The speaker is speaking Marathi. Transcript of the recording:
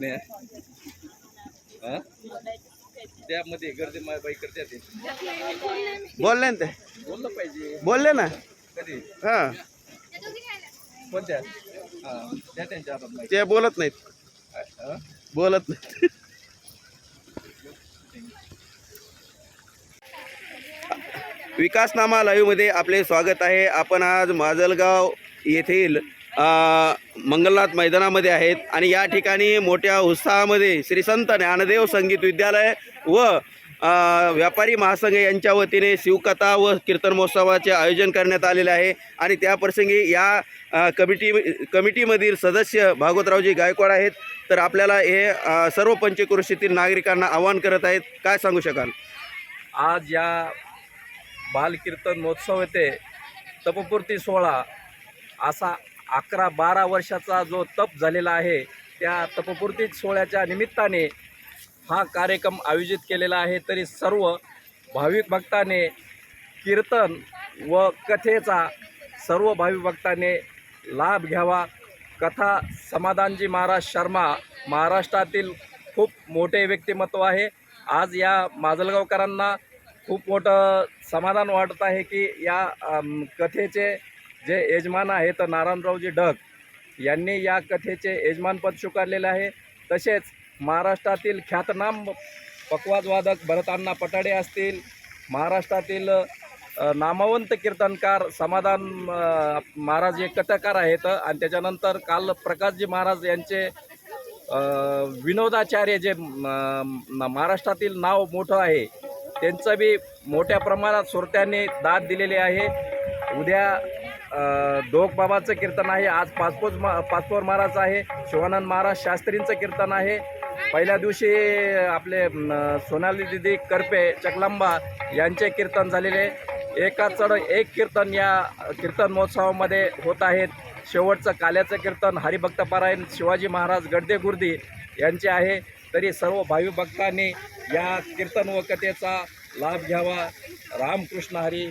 नाही हा? त्यामध्ये गर्दी बाई करते ते. बोलले ना ते. बोललं पाहिजे. बोलले ना. कधी? हा. कोणत्या? हा त्या त्यांच्या हातात माहिती. ते बोलत नाहीत. हा? बोलत नाही विकासनामा लाईव्हमध्ये आपले स्वागत आहे. आपण आज माजलगाव येथील मंगलनाथ मैदानामध्ये आहेत आणि या ठिकाणी मोठ्या उत्साहामध्ये श्री संत ज्ञानदेव संगीत विद्यालय व व्यापारी महासंघ यांच्या वतीने शिवकथा व कीर्तन महोत्सवाचे आयोजन करण्यात आलेले आहे. आणि त्याप्रसंगी या कमिटी कमिटीमधील सदस्य भागवतरावजी गायकवाड आहेत. तर आपल्याला हे सर्व पंचकृषीतील नागरिकांना आवाहन करत आहेत. काय सांगू शकाल? आज या बालकीर्तन महोत्सव येथे तपपूर्ती सोहळा असा अकरा बारा वर्षाचा जो तप झालेला आहे त्या तपपूर्ती सोहळ्याच्या निमित्ताने हा कार्यक्रम आयोजित केलेला आहे. तरी सर्व भाविक भक्ताने कीर्तन व कथेचा सर्व भाविक भक्ताने लाभ घ्यावा. कथा समाधानजी महाराज शर्मा महाराष्ट्रातील खूप मोठे व्यक्तिमत्व आहे. आज या माजलगावकरांना खूप मोठं समाधान वाटत आहे की या कथेचे जे यजमान आहेत नारायणरावजी ढग यांनी या कथेचे यजमानपद स्वीकारलेले आहे. तसेच महाराष्ट्रातील ख्यातनाम पकवाजवादक भरतांना पटाडे असतील महाराष्ट्रातील नामवंत कीर्तनकार समाधान महाराज हे कथाकार आहेत. आणि त्याच्यानंतर काल प्रकाशजी महाराज यांचे विनोदाचार्य जे महाराष्ट्रातील नाव मोठं आहे त्यांचं बी मोठ्या प्रमाणात सुरत्यांनी दाद दिलेली आहे. उद्या बाबाचं कीर्तन आहे. आज पाचपोज मा पाचपोर महाराज आहे. शिवानंद महाराज शास्त्रींचं कीर्तन आहे. पहिल्या दिवशी आपले सोनाली दिदी करपे चकलांबा यांचे कीर्तन झालेले. एका चढ एक कीर्तन या कीर्तन महोत्सवामध्ये होत आहेत. शेवटचं काल्याचं कीर्तन हरिभक्तपरायण शिवाजी महाराज गडदे गुर्दी यांचे आहे. तरी सर्व भावी भक्तांनी या कीर्तन व कथेचा लाभ घ्यावा. रामकृष्ण हरी.